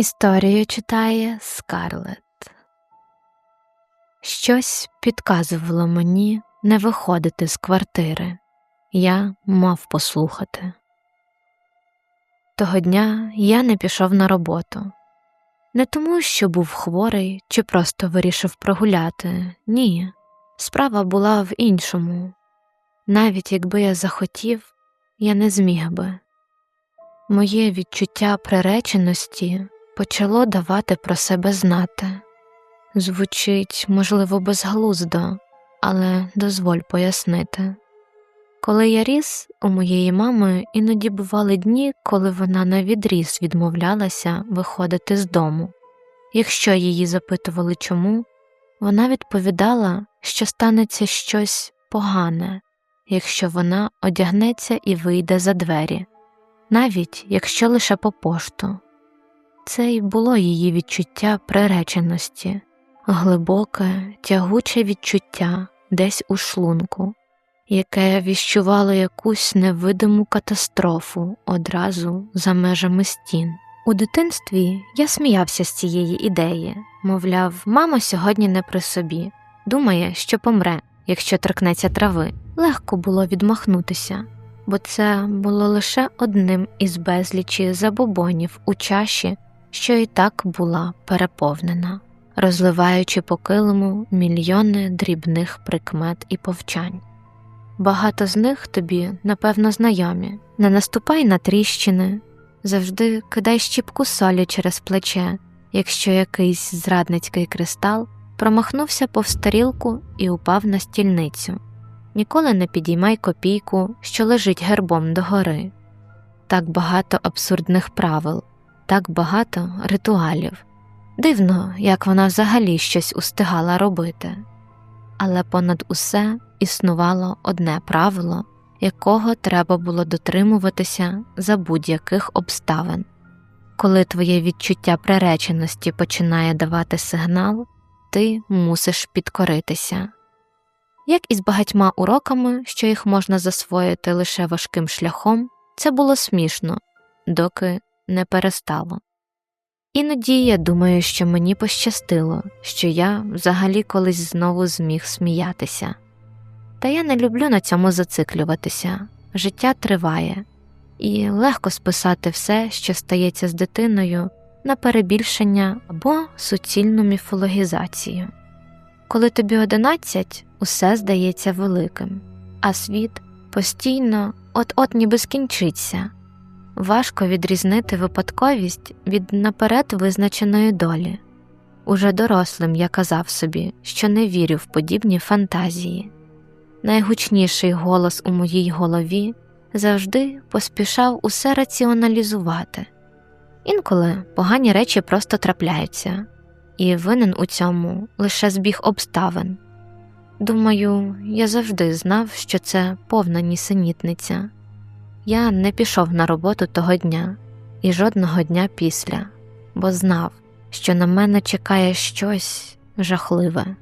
Історію читає Скарлет. Щось підказувало мені не виходити з квартири. Я мав послухати. Того дня я не пішов на роботу. Не тому, що був хворий чи просто вирішив прогуляти. Ні. Справа була в іншому. Навіть якби я захотів, я не зміг би. Моє відчуття приреченості почало давати про себе знати. Звучить, можливо, безглуздо, але дозволь пояснити. Коли я ріс, у моєї мами іноді бували дні, коли вона навідріз відмовлялася виходити з дому. Якщо її запитували чому, вона відповідала, що станеться щось погане, якщо вона одягнеться і вийде за двері, навіть якщо лише по пошту. Це й було її відчуття приреченості, глибоке, тягуче відчуття десь у шлунку, яке віщувало якусь невидиму катастрофу одразу за межами стін. У дитинстві я сміявся з цієї ідеї, мовляв, мама сьогодні не при собі, думає, що помре, якщо торкнеться трави. Легко було відмахнутися, бо це було лише одним із безлічі забобонів у чаші що і так була переповнена, розливаючи по килиму мільйони дрібних прикмет і повчань. Багато з них тобі, напевно, знайомі не наступай на тріщини, завжди кидай щіпку солі через плече, якщо якийсь зрадницький кристал промахнувся повз тарілку і упав на стільницю. Ніколи не підіймай копійку, що лежить гербом догори. Так багато абсурдних правил, так багато ритуалів. Дивно, як вона взагалі щось устигала робити. Але понад усе існувало одне правило, якого треба було дотримуватися за будь-яких обставин. Коли твоє відчуття приреченості починає давати сигнал, ти мусиш підкоритися. Як і з багатьма уроками, що їх можна засвоїти лише важким шляхом, це було смішно, доки не перестало. Іноді я думаю, що мені пощастило, що я взагалі колись знову зміг сміятися. Та я не люблю на цьому зациклюватися життя триває, і легко списати все, що стається з дитиною, на перебільшення або суцільну міфологізацію. Коли тобі одинадцять, усе здається великим, а світ постійно от-от ніби скінчиться. Важко відрізнити випадковість від наперед визначеної долі. Уже дорослим я казав собі, що не вірю в подібні фантазії. Найгучніший голос у моїй голові завжди поспішав усе раціоналізувати. Інколи погані речі просто трапляються, і винен у цьому лише збіг обставин. Думаю, я завжди знав, що це повна нісенітниця. Я не пішов на роботу того дня і жодного дня після, бо знав, що на мене чекає щось жахливе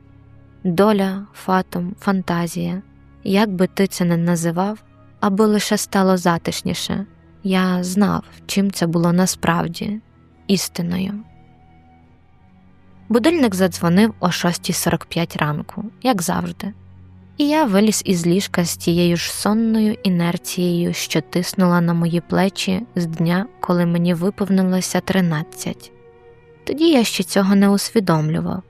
доля, фатум, фантазія. Як би ти це не називав, аби лише стало затишніше, я знав, чим це було насправді істиною. Будильник задзвонив о 6.45 ранку, як завжди і я виліз із ліжка з тією ж сонною інерцією, що тиснула на мої плечі з дня, коли мені виповнилося тринадцять. Тоді я ще цього не усвідомлював,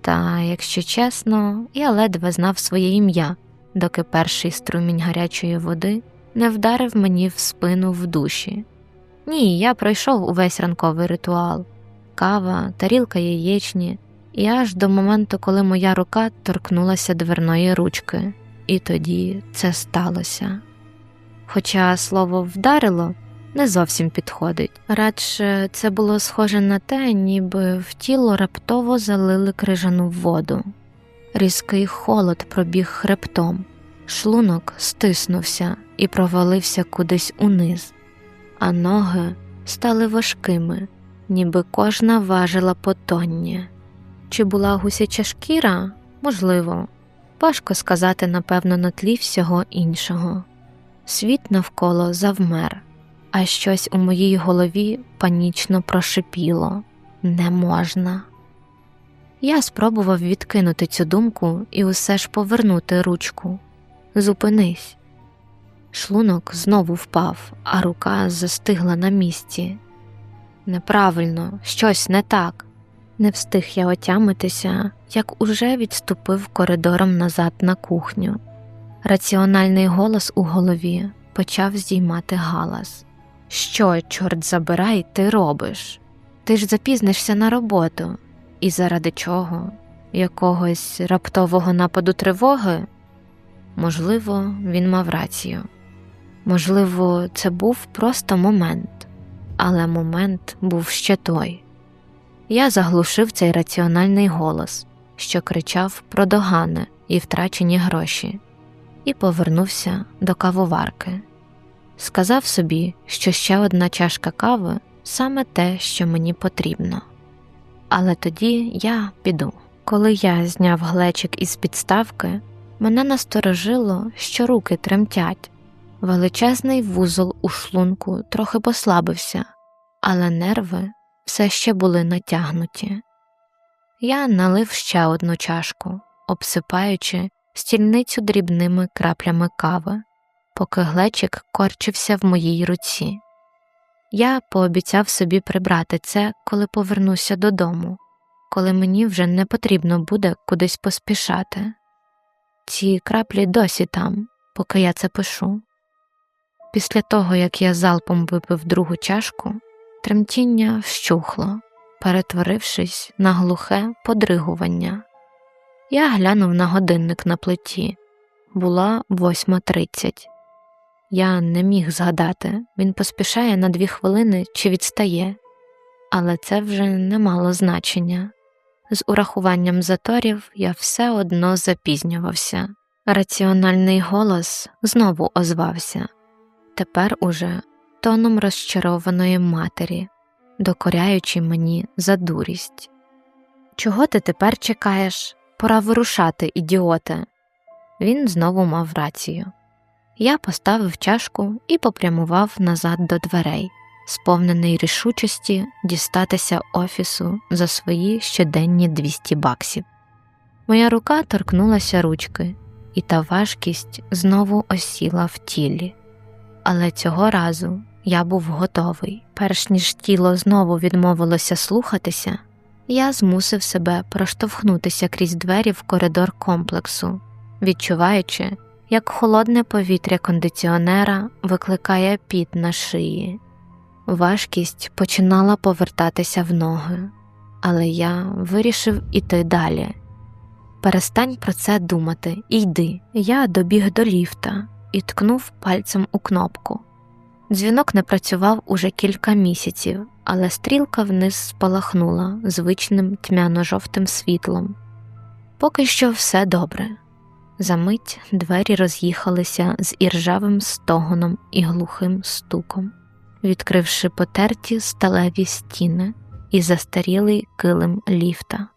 та, якщо чесно, я ледве знав своє ім'я, доки перший струмінь гарячої води не вдарив мені в спину в душі. Ні, я пройшов увесь ранковий ритуал кава, тарілка яєчні, і аж до моменту, коли моя рука торкнулася дверної ручки, і тоді це сталося. Хоча слово вдарило не зовсім підходить, радше це було схоже на те, ніби в тіло раптово залили крижану воду. Різкий холод пробіг хребтом, шлунок стиснувся і провалився кудись униз, а ноги стали важкими, ніби кожна важила по тонні. Чи була гусяча шкіра? Можливо, важко сказати, напевно, на тлі всього іншого. Світ навколо завмер, а щось у моїй голові панічно прошипіло. не можна. Я спробував відкинути цю думку і усе ж повернути ручку. Зупинись. Шлунок знову впав, а рука застигла на місці. Неправильно, щось не так. Не встиг я отямитися, як уже відступив коридором назад на кухню. Раціональний голос у голові почав здіймати галас. Що, чорт забирай, ти робиш? Ти ж запізнишся на роботу. І заради чого? Якогось раптового нападу тривоги? Можливо, він мав рацію. Можливо, це був просто момент, але момент був ще той. Я заглушив цей раціональний голос, що кричав про догани і втрачені гроші, і повернувся до кавоварки. Сказав собі, що ще одна чашка кави саме те, що мені потрібно. Але тоді я піду. Коли я зняв глечик із підставки, мене насторожило, що руки тремтять. Величезний вузол у шлунку трохи послабився, але нерви все ще були натягнуті. Я налив ще одну чашку, обсипаючи стільницю дрібними краплями кави, поки глечик корчився в моїй руці. Я пообіцяв собі прибрати це, коли повернуся додому, коли мені вже не потрібно буде кудись поспішати. Ці краплі досі там, поки я це пишу. Після того, як я залпом випив другу чашку, тремтіння вщухло, перетворившись на глухе подригування. Я глянув на годинник на плиті. Була восьма тридцять. Я не міг згадати, він поспішає на дві хвилини чи відстає, але це вже не мало значення. З урахуванням заторів я все одно запізнювався. Раціональний голос знову озвався, тепер уже тоном розчарованої матері, докоряючи мені за дурість. Чого ти тепер чекаєш? Пора вирушати, ідіоте. Він знову мав рацію. Я поставив чашку і попрямував назад до дверей, сповнений рішучості дістатися офісу за свої щоденні 200 баксів. Моя рука торкнулася ручки, і та важкість знову осіла в тілі. Але цього разу я був готовий, перш ніж тіло знову відмовилося слухатися, я змусив себе проштовхнутися крізь двері в коридор комплексу, відчуваючи як холодне повітря кондиціонера викликає піт на шиї. Важкість починала повертатися в ноги, але я вирішив іти далі. Перестань про це думати і йди. Я добіг до ліфта і ткнув пальцем у кнопку. Дзвінок не працював уже кілька місяців, але стрілка вниз спалахнула звичним тьмяно-жовтим світлом. Поки що все добре. Замить двері роз'їхалися з іржавим стогоном і глухим стуком, відкривши потерті сталеві стіни і застарілий килим ліфта.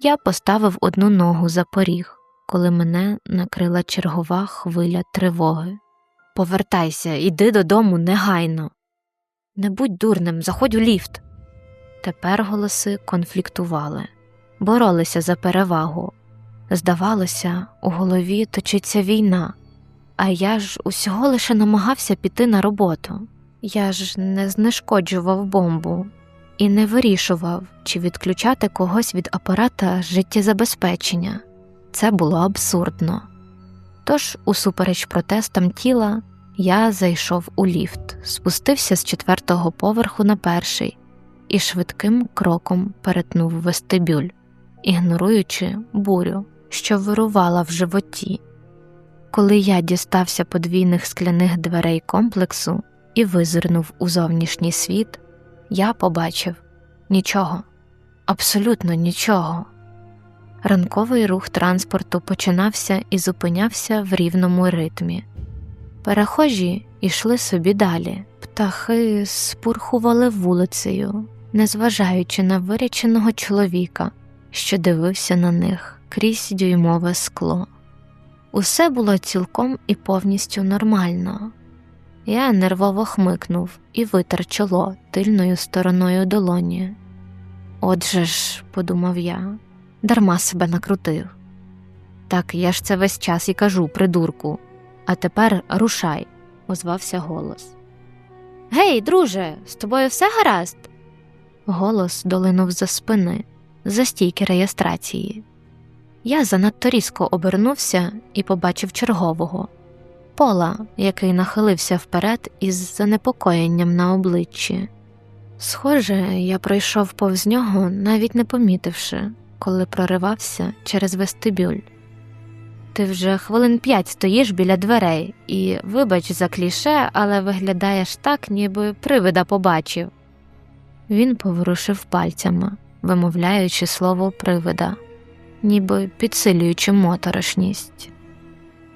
Я поставив одну ногу за поріг, коли мене накрила чергова хвиля тривоги. Повертайся, іди додому негайно. Не будь дурним, заходь у ліфт. Тепер голоси конфліктували, боролися за перевагу. Здавалося, у голові точиться війна, а я ж усього лише намагався піти на роботу. Я ж не знешкоджував бомбу і не вирішував, чи відключати когось від апарата життєзабезпечення. Це було абсурдно. Тож, усупереч протестам тіла, я зайшов у ліфт, спустився з четвертого поверху на перший і швидким кроком перетнув вестибюль, ігноруючи бурю що вирувала в животі. Коли я дістався подвійних скляних дверей комплексу і визирнув у зовнішній світ, я побачив нічого, абсолютно нічого. Ранковий рух транспорту починався і зупинявся в рівному ритмі. Перехожі йшли собі далі, птахи спурхували вулицею, незважаючи на виряченого чоловіка, що дивився на них крізь дюймове скло. Усе було цілком і повністю нормально. Я нервово хмикнув і витер чоло тильною стороною долоні. Отже ж, подумав я, дарма себе накрутив. Так я ж це весь час і кажу, придурку. А тепер рушай, озвався голос. Гей, друже, з тобою все гаразд? Голос долинув за спини, за стійки реєстрації. Я занадто різко обернувся і побачив чергового пола, який нахилився вперед із занепокоєнням на обличчі. Схоже, я пройшов повз нього, навіть не помітивши, коли проривався через вестибюль. Ти вже хвилин п'ять стоїш біля дверей і, вибач за кліше, але виглядаєш так, ніби привида побачив. Він поворушив пальцями, вимовляючи слово привида, ніби підсилюючи моторошність.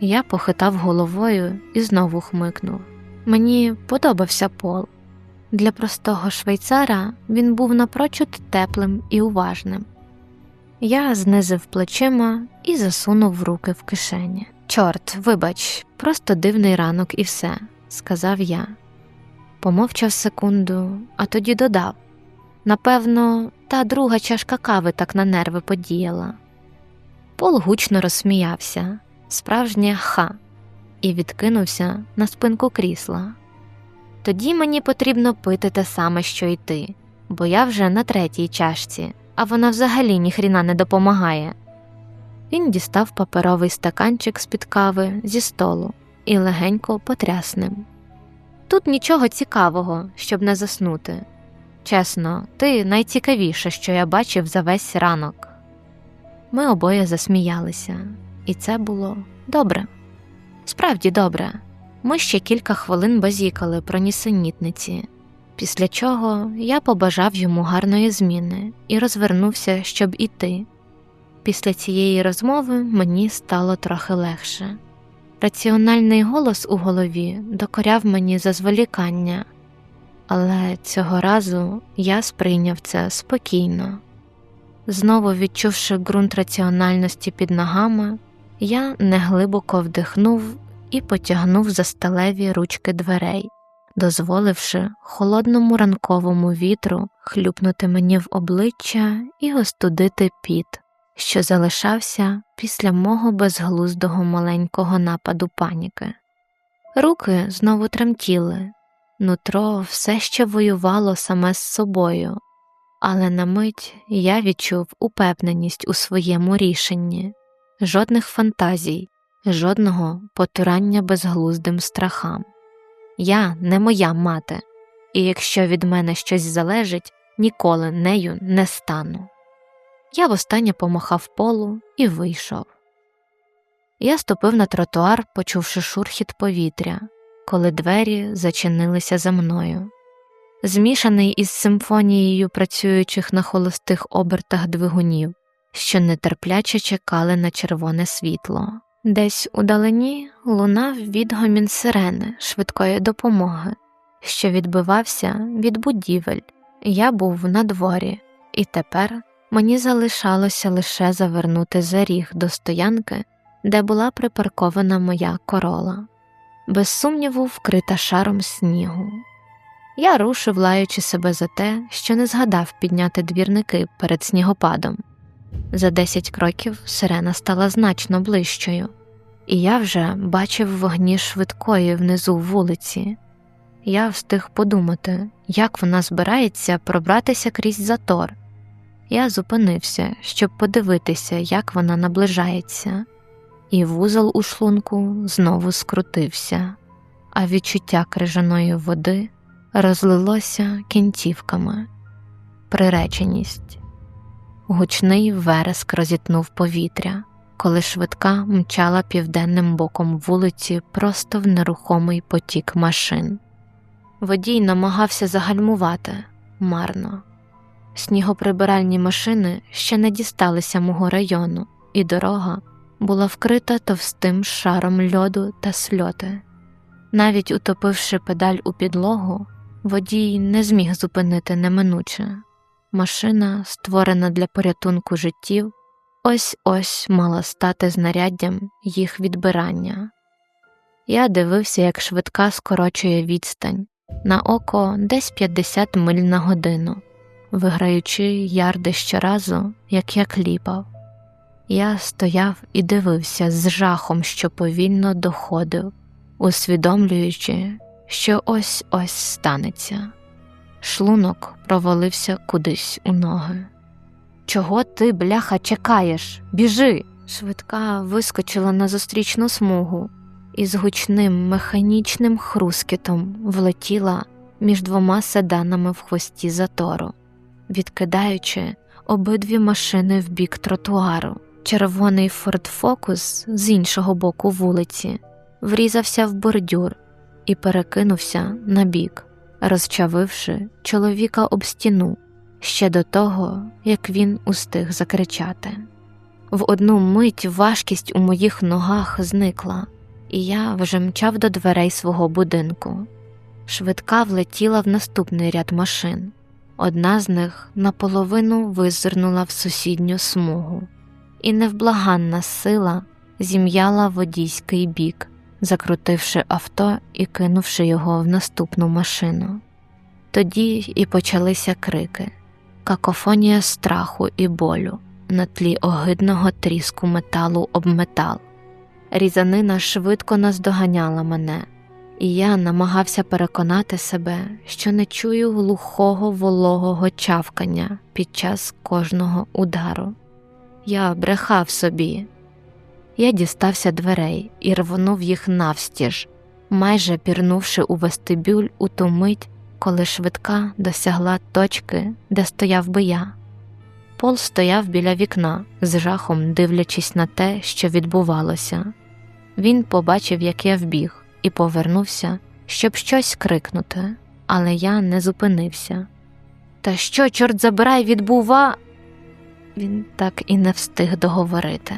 Я похитав головою і знову хмикнув. Мені подобався пол. Для простого швейцара він був напрочуд теплим і уважним. Я знизив плечима і засунув руки в кишені. Чорт, вибач, просто дивний ранок і все, сказав я. Помовчав секунду, а тоді додав напевно, та друга чашка кави так на нерви подіяла. Пол гучно розсміявся, справжнє ха, і відкинувся на спинку крісла. Тоді мені потрібно пити те саме, що й ти, бо я вже на третій чашці, а вона взагалі ніхріна не допомагає. Він дістав паперовий стаканчик з під кави зі столу і легенько потряс ним. Тут нічого цікавого, щоб не заснути. Чесно, ти найцікавіше, що я бачив за весь ранок. Ми обоє засміялися, і це було добре. Справді добре. Ми ще кілька хвилин базікали про нісенітниці, після чого я побажав йому гарної зміни і розвернувся, щоб іти. Після цієї розмови мені стало трохи легше. Раціональний голос у голові докоряв мені за зволікання, але цього разу я сприйняв це спокійно. Знову відчувши ґрунт раціональності під ногами, я неглибоко вдихнув і потягнув за сталеві ручки дверей, дозволивши холодному ранковому вітру хлюпнути мені в обличчя і остудити піт, що залишався після мого безглуздого маленького нападу паніки. Руки знову тремтіли, нутро все ще воювало саме з собою, але на мить я відчув упевненість у своєму рішенні, жодних фантазій, жодного потурання безглуздим страхам. Я не моя мати, і якщо від мене щось залежить, ніколи нею не стану. Я востаннє помахав полу і вийшов. Я ступив на тротуар, почувши шурхіт повітря, коли двері зачинилися за мною. Змішаний із симфонією працюючих на холостих обертах двигунів, що нетерпляче чекали на червоне світло. Десь удалині лунав відгомін сирени швидкої допомоги, що відбивався від будівель. Я був на дворі, і тепер мені залишалося лише завернути за ріг до стоянки, де була припаркована моя корола, без сумніву, вкрита шаром снігу. Я рушив, лаючи себе за те, що не згадав підняти двірники перед снігопадом. За десять кроків сирена стала значно ближчою, і я вже бачив вогні швидкої внизу вулиці. Я встиг подумати, як вона збирається пробратися крізь затор. Я зупинився, щоб подивитися, як вона наближається, і вузол у шлунку знову скрутився, а відчуття крижаної води розлилося кінцівками, приреченість. Гучний вереск розітнув повітря, коли швидка мчала південним боком вулиці просто в нерухомий потік машин. Водій намагався загальмувати марно. Снігоприбиральні машини ще не дісталися мого району, і дорога була вкрита товстим шаром льоду та сльоти. Навіть утопивши педаль у підлогу, водій не зміг зупинити неминуче. Машина, створена для порятунку життів, ось ось мала стати знаряддям їх відбирання. Я дивився, як швидка скорочує відстань на око десь 50 миль на годину, виграючи ярди щоразу, як я кліпав. Я стояв і дивився з жахом, що повільно доходив, усвідомлюючи, що ось ось станеться. Шлунок провалився кудись у ноги. Чого ти, бляха, чекаєш? Біжи! Швидка вискочила на зустрічну смугу і з гучним механічним хрускітом влетіла між двома седанами в хвості затору, відкидаючи обидві машини в бік тротуару. Червоний Форд Фокус з іншого боку вулиці врізався в бордюр і перекинувся на бік, розчавивши чоловіка об стіну ще до того, як він устиг закричати. В одну мить важкість у моїх ногах зникла, і я вже мчав до дверей свого будинку. Швидка влетіла в наступний ряд машин. Одна з них наполовину визирнула в сусідню смугу, і невблаганна сила зім'яла водійський бік, закрутивши авто і кинувши його в наступну машину. Тоді і почалися крики, какофонія страху і болю на тлі огидного тріску металу об метал. Різанина швидко наздоганяла мене, і я намагався переконати себе, що не чую глухого вологого чавкання під час кожного удару. Я брехав собі. Я дістався дверей і рвонув їх навстіж, майже пірнувши у вестибюль у ту мить, коли швидка досягла точки, де стояв би я. Пол стояв біля вікна, з жахом дивлячись на те, що відбувалося. Він побачив, як я вбіг, і повернувся, щоб щось крикнути, але я не зупинився. Та що, чорт забирай, відбува? Він так і не встиг договорити.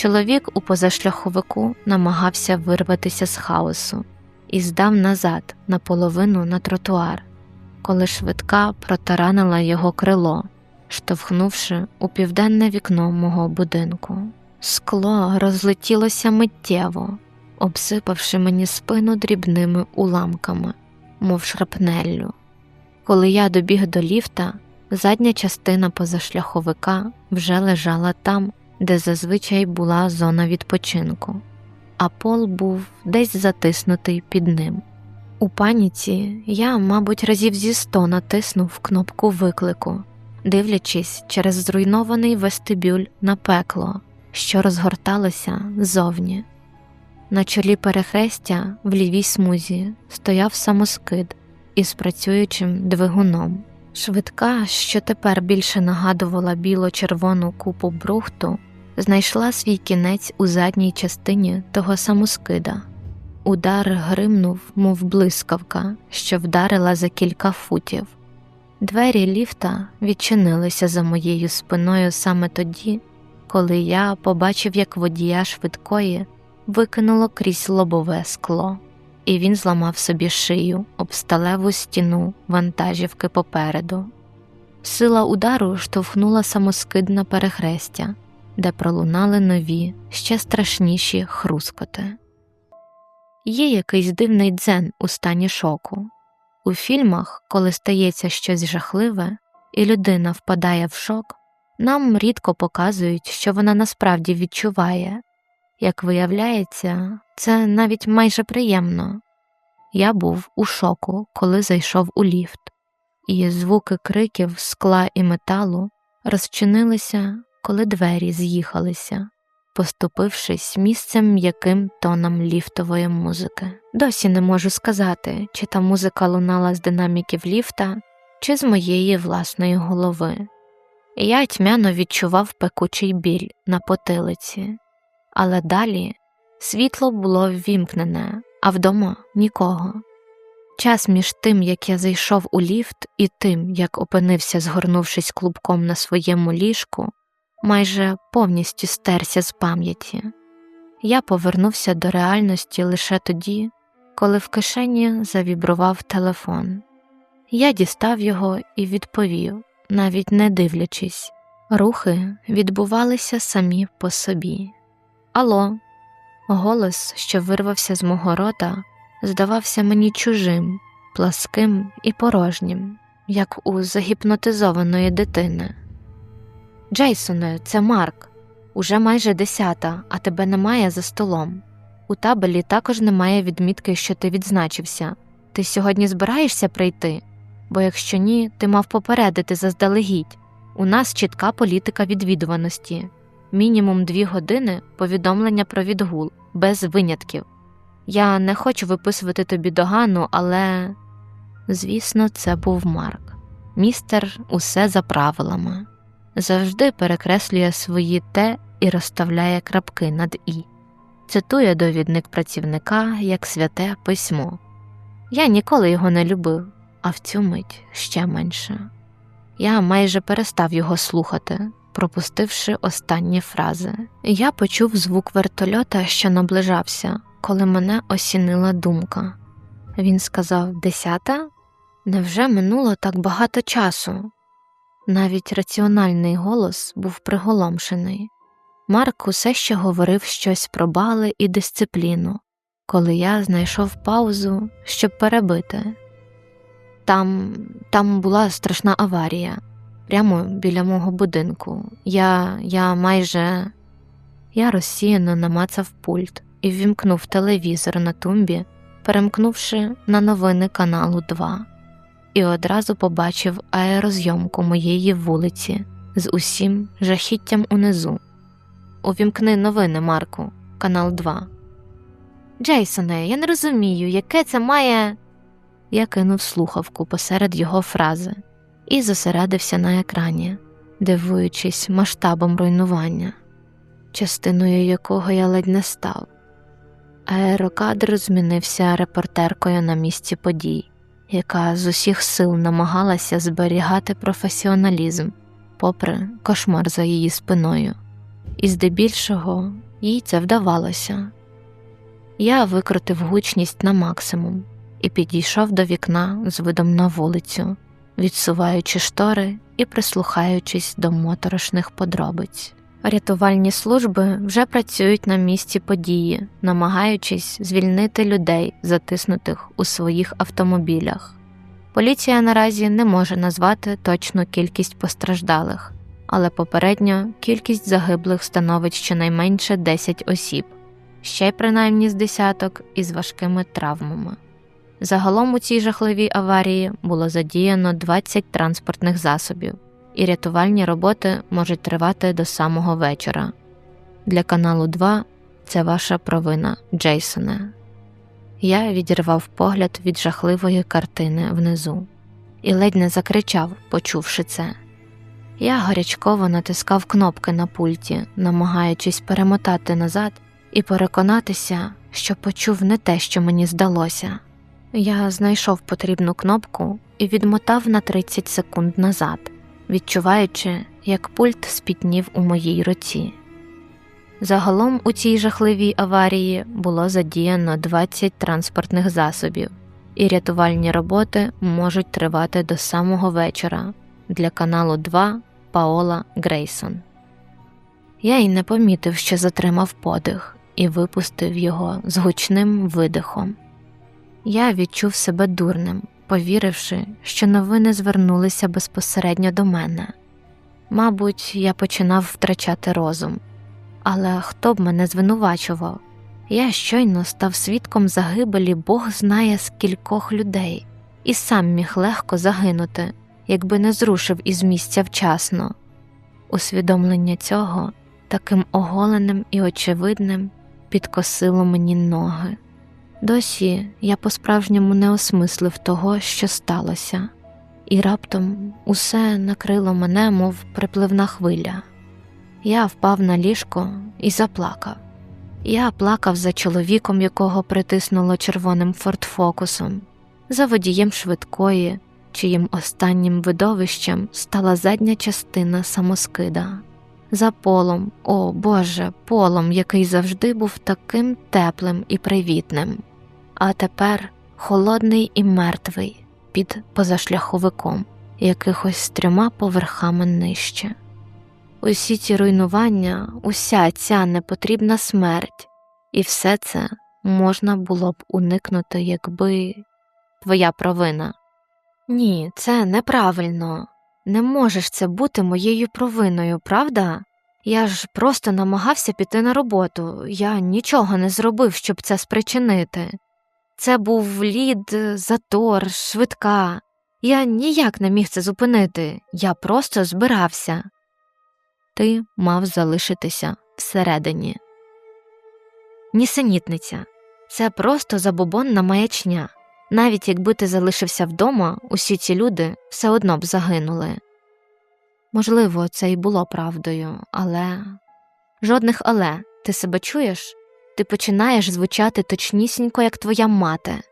Чоловік у позашляховику намагався вирватися з хаосу і здав назад наполовину на тротуар, коли швидка протаранила його крило, штовхнувши у південне вікно мого будинку. Скло розлетілося миттєво, обсипавши мені спину дрібними уламками, мов шрапнеллю. Коли я добіг до ліфта, задня частина позашляховика вже лежала там, де зазвичай була зона відпочинку, а пол був десь затиснутий під ним. У паніці я, мабуть, разів зі сто натиснув кнопку виклику, дивлячись через зруйнований вестибюль на пекло, що розгорталося ззовні. На чолі перехрестя в лівій смузі стояв самоскид із працюючим двигуном. Швидка, що тепер більше нагадувала біло-червону купу брухту, знайшла свій кінець у задній частині того самоскида. Удар гримнув, мов блискавка, що вдарила за кілька футів. Двері ліфта відчинилися за моєю спиною саме тоді, коли я побачив, як водія швидкої викинуло крізь лобове скло, і він зламав собі шию об сталеву стіну вантажівки попереду. Сила удару штовхнула самоскид на перехрестя, де пролунали нові, ще страшніші хрускоти. Є якийсь дивний дзен у стані шоку. У фільмах, коли стається щось жахливе, і людина впадає в шок, нам рідко показують, що вона насправді відчуває. Як виявляється, це навіть майже приємно. Я був у шоку, коли зайшов у ліфт, і звуки криків, скла і металу розчинилися, коли двері з'їхалися, поступившись місцем м'яким тоном ліфтової музики. Досі не можу сказати, чи та музика лунала з динаміків ліфта, чи з моєї власної голови. Я тьмяно відчував пекучий біль на потилиці, але далі світло було ввімкнене, а вдома нікого. Час між тим, як я зайшов у ліфт, і тим, як опинився, згорнувшись клубком на своєму ліжку, майже повністю стерся з пам'яті. Я повернувся до реальності лише тоді, коли в кишені завібрував телефон. Я дістав його і відповів навіть не дивлячись, рухи відбувалися самі по собі. Ало, голос, що вирвався з мого рота, здавався мені чужим, пласким і порожнім. як у загіпнотизованої дитини. Джейсоне, це Марк. Уже майже десята, а тебе немає за столом. У табелі також немає відмітки, що ти відзначився. Ти сьогодні збираєшся прийти? Бо якщо ні, ти мав попередити заздалегідь. У нас чітка політика відвідуваності, мінімум дві години повідомлення про відгул, без винятків. Я не хочу виписувати тобі догану, але, звісно, це був Марк. Містер усе за правилами, завжди перекреслює свої те і розставляє крапки над і, цитує довідник працівника як святе письмо. Я ніколи його не любив, а в цю мить ще менше. Я майже перестав його слухати, пропустивши останні фрази. Я почув звук вертольота, що наближався, коли мене осінила думка. Він сказав Десята? Невже минуло так багато часу? Навіть раціональний голос був приголомшений. Марк усе ще говорив щось про бали і дисципліну, коли я знайшов паузу, щоб перебити. Там там була страшна аварія прямо біля мого будинку. Я я майже Я розсіяно намацав пульт і ввімкнув телевізор на тумбі, перемкнувши на новини каналу 2, і одразу побачив аерозйомку моєї вулиці з усім жахіттям унизу. Увімкни новини, Марку, канал 2. Джейсоне, я не розумію, яке це має. Я кинув слухавку посеред його фрази і зосередився на екрані, дивуючись масштабом руйнування, частиною якого я ледь не став. Аерокадр змінився репортеркою на місці подій, яка з усіх сил намагалася зберігати професіоналізм, попри кошмар за її спиною, і здебільшого їй це вдавалося. Я викрутив гучність на максимум і підійшов до вікна з видом на вулицю, відсуваючи штори і прислухаючись до моторошних подробиць. Рятувальні служби вже працюють на місці події, намагаючись звільнити людей, затиснутих у своїх автомобілях. Поліція наразі не може назвати точну кількість постраждалих, але попередньо кількість загиблих становить щонайменше 10 осіб, ще й принаймні з десяток із важкими травмами. Загалом у цій жахливій аварії було задіяно 20 транспортних засобів, і рятувальні роботи можуть тривати до самого вечора. Для каналу 2 це ваша провина, Джейсоне. Я відірвав погляд від жахливої картини внизу і ледь не закричав, почувши це. Я гарячково натискав кнопки на пульті, намагаючись перемотати назад і переконатися, що почув не те, що мені здалося. Я знайшов потрібну кнопку і відмотав на 30 секунд назад, відчуваючи, як пульт спітнів у моїй руці. Загалом у цій жахливій аварії було задіяно 20 транспортних засобів, і рятувальні роботи можуть тривати до самого вечора для каналу 2 Паола Грейсон. Я й не помітив, що затримав подих і випустив його з гучним видихом. Я відчув себе дурним, повіривши, що новини звернулися безпосередньо до мене. Мабуть, я починав втрачати розум, але хто б мене звинувачував? Я щойно став свідком загибелі Бог знає скількох людей, і сам міг легко загинути, якби не зрушив із місця вчасно. Усвідомлення цього таким оголеним і очевидним підкосило мені ноги. Досі я по-справжньому не осмислив того, що сталося, і раптом усе накрило мене, мов припливна хвиля. Я впав на ліжко і заплакав. Я плакав за чоловіком, якого притиснуло червоним фортфокусом, за водієм швидкої, чиїм останнім видовищем стала задня частина самоскида, за полом, о Боже, полом, який завжди був таким теплим і привітним а тепер холодний і мертвий під позашляховиком, якихось трьома поверхами нижче. Усі ці руйнування, уся ця непотрібна смерть, і все це можна було б уникнути, якби твоя провина. Ні, це неправильно. Не можеш це бути моєю провиною, правда? Я ж просто намагався піти на роботу, я нічого не зробив, щоб це спричинити. Це був лід, затор, швидка. Я ніяк не міг це зупинити, я просто збирався. Ти мав залишитися всередині. Нісенітниця це просто забобонна маячня. Навіть якби ти залишився вдома, усі ці люди все одно б загинули. Можливо, це і було правдою, але жодних але ти себе чуєш? Ти починаєш звучати точнісінько, як твоя мати.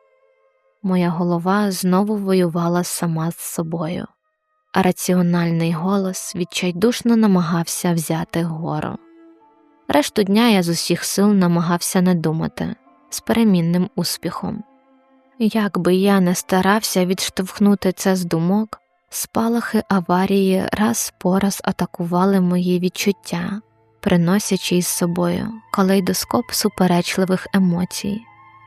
Моя голова знову воювала сама з собою, а раціональний голос відчайдушно намагався взяти гору. Решту дня я з усіх сил намагався не думати з перемінним успіхом. Як би я не старався відштовхнути це з думок, спалахи аварії раз по раз атакували мої відчуття, приносячи із собою калейдоскоп суперечливих емоцій,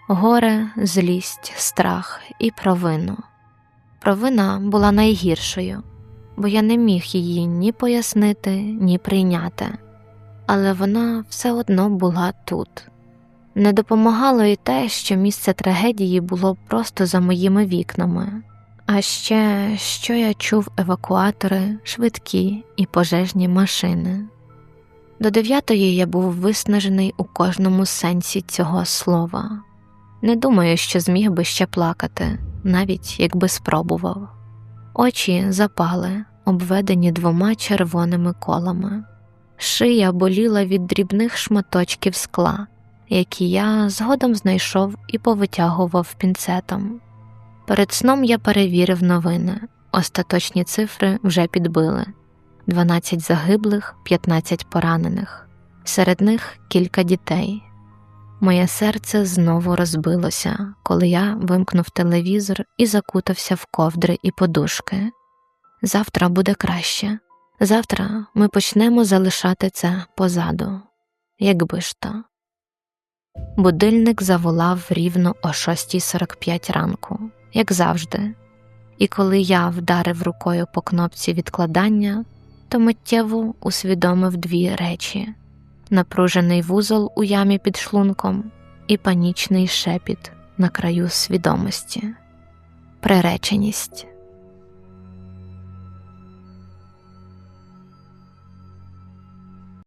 горе, злість, страх і провину. Провина була найгіршою, бо я не міг її ні пояснити, ні прийняти, але вона все одно була тут. Не допомагало і те, що місце трагедії було просто за моїми вікнами, а ще що я чув евакуатори, швидкі і пожежні машини. До дев'ятої я був виснажений у кожному сенсі цього слова. Не думаю, що зміг би ще плакати, навіть якби спробував. Очі запали, обведені двома червоними колами, шия боліла від дрібних шматочків скла які я згодом знайшов і повитягував пінцетом. Перед сном я перевірив новини, остаточні цифри вже підбили 12 загиблих, 15 поранених, серед них кілька дітей. Моє серце знову розбилося, коли я вимкнув телевізор і закутався в ковдри і подушки. Завтра буде краще. Завтра ми почнемо залишати це позаду, якби ж то. Будильник заволав рівно о 6.45 ранку, як завжди, і коли я вдарив рукою по кнопці відкладання, то миттєво усвідомив дві речі напружений вузол у ямі під шлунком і панічний шепіт на краю свідомості, приреченість.